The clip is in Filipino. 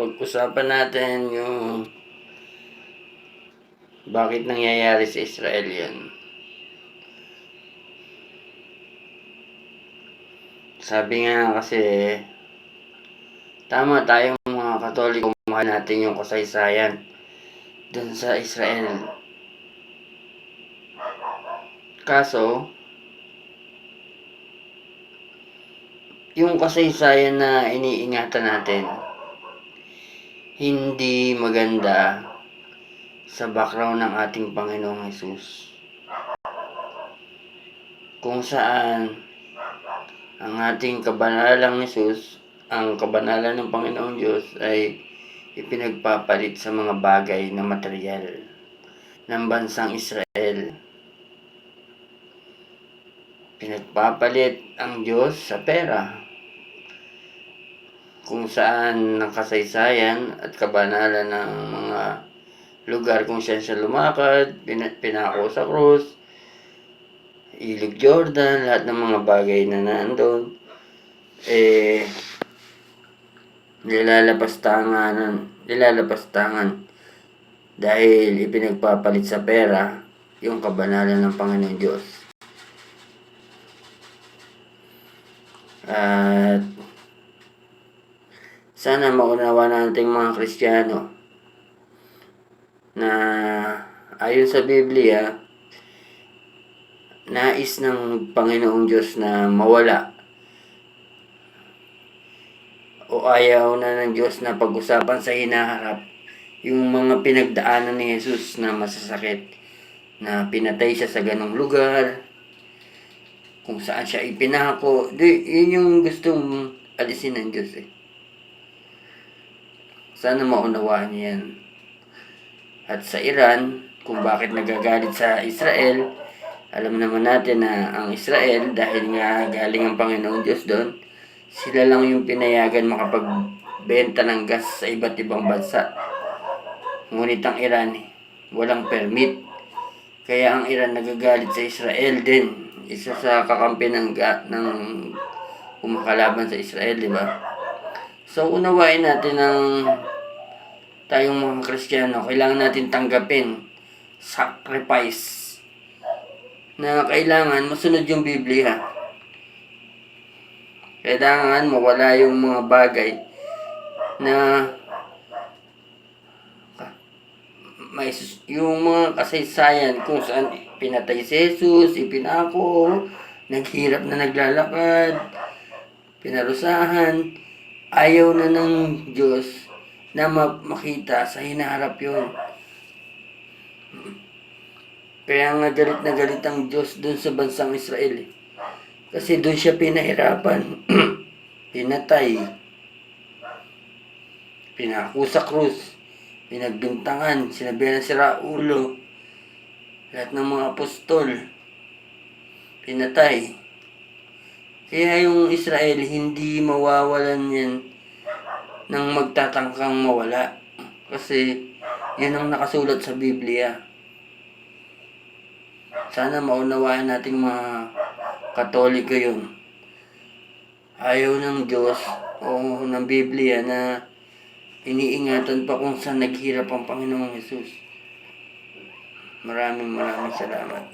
pag-usapan natin yung bakit nangyayari sa Israel yan. Sabi nga kasi, tama tayong mga katoliko, mahal natin yung kasaysayan dun sa Israel. Kaso, yung kasaysayan na iniingatan natin, hindi maganda sa background ng ating Panginoong Yesus. Kung saan ang ating kabanalang Yesus, ang kabanalan ng Panginoong Diyos ay ipinagpapalit sa mga bagay na material ng bansang Israel. Pinagpapalit ang Diyos sa pera kung saan ng kasaysayan at kabanalan ng mga lugar kung saan siya lumakad, pina- pinako sa krus, ilog Jordan, lahat ng mga bagay na nandun, eh, nilalapastangan, nilalapastangan dahil ipinagpapalit sa pera yung kabanalan ng Panginoon Diyos. At sana maunawa nating mga Kristiyano na ayon sa Biblia, nais ng Panginoong Diyos na mawala o ayaw na ng Diyos na pag-usapan sa hinaharap yung mga pinagdaanan ni Jesus na masasakit na pinatay siya sa ganong lugar kung saan siya ipinako. Di, yun yung gustong alisin ng Diyos eh sana maunawaan niya yan. At sa Iran kung bakit nagagalit sa Israel alam naman natin na ang Israel dahil nga galing ang Panginoong Diyos doon sila lang yung pinayagan makapagbenta ng gas sa iba't ibang bansa. Ngunit ang Iran walang permit. Kaya ang Iran nagagalit sa Israel din. Isa sa kakampi ng, ng kumakalaban sa Israel di ba? So unawain natin ang tayong mga Kristiyano, kailangan natin tanggapin sacrifice na kailangan masunod yung Biblia. Kailangan mawala yung mga bagay na may yung mga kasaysayan kung saan pinatay si Jesus, ipinako, naghirap na naglalakad, pinarusahan, ayaw na ng Diyos na ma- makita sa hinaharap yun. Kaya nga galit na galit ang Diyos dun sa bansang Israel. eh. Kasi dun siya pinahirapan. Pinatay. Pinako sa krus. Pinagbintangan. Sinabihan na si Raulo. Lahat ng mga apostol. Pinatay. Kaya yung Israel hindi mawawalan yan ng magtatangkang mawala. Kasi yan ang nakasulat sa Biblia. Sana maunawaan nating mga katoliko yun. Ayaw ng Diyos o ng Biblia na iniingatan pa kung saan naghirap ang Panginoong Yesus. Maraming maraming salamat.